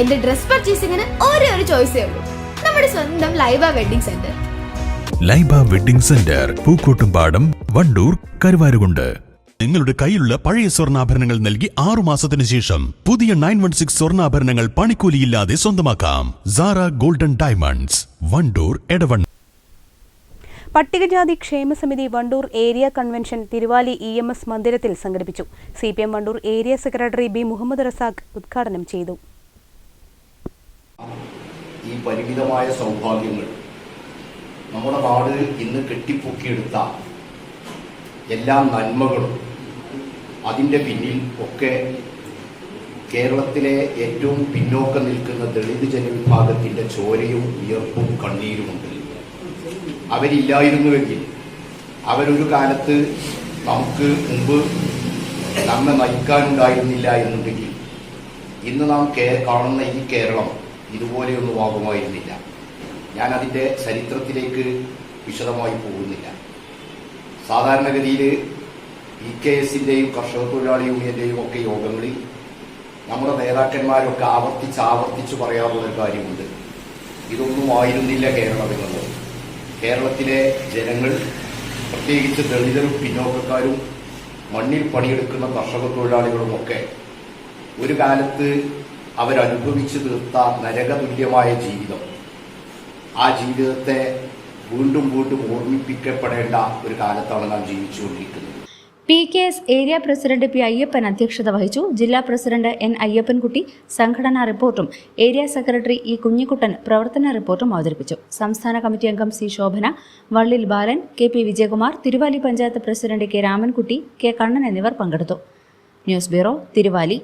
എന്റെ ഡ്രസ് പർച്ചേസിംഗിന് ഒരേ ഒരു ചോയ്സേ ഉള്ളൂ. നമ്മുടെ സ്വന്തം Laiba wedding centre Laiba wedding centre Pookkottumpadam Wandoor Karuvarakundu. നിങ്ങളുടെ കയ്യിലുള്ള പഴയ സ്വർണാഭരണങ്ങൾ നൽകി ആറു മാസത്തിന് ശേഷം പുതിയ നയൻ വൺ സിക്സ് സ്വർണാഭരണങ്ങൾ പണിക്കൂലിയില്ലാതെ സ്വന്തമാക്കാം. സാറ ഗോൾഡൻ ഡയമണ്ട്സ് വണ്ടൂർ എടവൺ പട്ടികജാതി ക്ഷേമ സമിതി Wandoor area convention Thiruvali E M S മന്ദിരത്തിൽ സംഘടിപ്പിച്ചു. C P M Wandoor area secretary B Muhammad Razak ഉദ്ഘാടനം ചെയ്തു. ഈ പരിമിതമായ സൗഭാഗ്യങ്ങൾ നമ്മുടെ നാട് ഇന്ന് കെട്ടിപ്പൊക്കിയെടുത്ത എല്ലാ നന്മകളും അതിന്റെ പിന്നിൽ ഒക്കെ കേരളത്തിലെ ഏറ്റവും പിന്നോക്കം നിൽക്കുന്ന ദളിത് ജനവിഭാഗത്തിന്റെ ചോരയും വിയർപ്പും കണ്ണീരുമുണ്ട്. അവരില്ലായിരുന്നുവെങ്കിൽ അവരൊരു കാലത്ത് നമുക്ക് മുമ്പ് നമ്മെ നയിക്കാനുണ്ടായിരുന്നില്ല എന്നുണ്ടെങ്കിൽ ഇന്ന് നാം കാണുന്ന ഈ കേരളം ഇതുപോലെയൊന്നും ആകുമായിരുന്നില്ല. ഞാൻ അതിന്റെ ചരിത്രത്തിലേക്ക് വിശദമായി പോകുന്നില്ല. സാധാരണഗതിയിൽ ഇ കെ എസിന്റെയും കർഷക തൊഴിലാളി യൂണിയന്റെയും ഒക്കെ യോഗങ്ങളിൽ നമ്മുടെ നേതാക്കന്മാരൊക്കെ ആവർത്തിച്ച് ആവർത്തിച്ച് പറയാറുള്ള കാര്യമുണ്ട്. ഇതൊന്നും ആയിരുന്നില്ല കേരളം എന്നുള്ളത്. കേരളത്തിലെ ജനങ്ങൾ പ്രത്യേകിച്ച് ദളിതരും പിന്നോക്കക്കാരും മണ്ണിൽ പണിയെടുക്കുന്ന കർഷക തൊഴിലാളികളുമൊക്കെ ഒരു കാലത്ത് അവരനുഭവിച്ചു തീർത്ത നരകതുല്യമായ ജീവിതം. ആ ജീവിതത്തെ വീണ്ടും വീണ്ടും ഓർമ്മിപ്പിക്കപ്പെടേണ്ട ഒരു കാലത്താണ് നാം ജീവിച്ചുകൊണ്ടിരിക്കുന്നത്. P K S area president P Ayyappan അധ്യക്ഷത വഹിച്ചു. ജില്ലാ പ്രസിഡന്റ് എൻ അയ്യപ്പൻകുട്ടി സംഘടനാ റിപ്പോർട്ടും ഏരിയ സെക്രട്ടറി ഇ കുഞ്ഞിക്കുട്ടൻ പ്രവർത്തന റിപ്പോർട്ടും അവതരിപ്പിച്ചു. സംസ്ഥാന കമ്മിറ്റി അംഗം C Shobhana Vallil Balan K P Vijayakumar Thiruvali panchayat president K Ramankutty K Kannan എന്നിവർ പങ്കെടുത്തു. News bureau Thiruvali.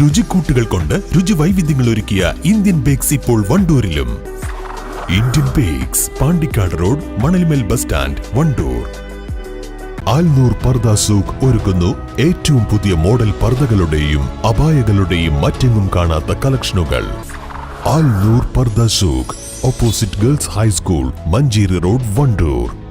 രുചിക്കൂട്ടുകൾ കൊണ്ട് രുചി വൈവിധ്യങ്ങൾ ഒരുക്കിയ ഇന്ത്യൻ ബേക്സ് ഇപ്പോൾ വണ്ടൂരിലും. Indian bakes Pandikkad road Manalmel bus stand Wandoor. Alnoor Parda Souq ഒരുക്കുന്നു ഏറ്റവും പുതിയ മോഡൽ പർദകളുടെയും അപായകളുടെയും മറ്റെങ്ങും കാണാത്ത കളക്ഷനുകൾ. Alnoor Pardha Souq opposite girls high school Manjeri road Wandoor.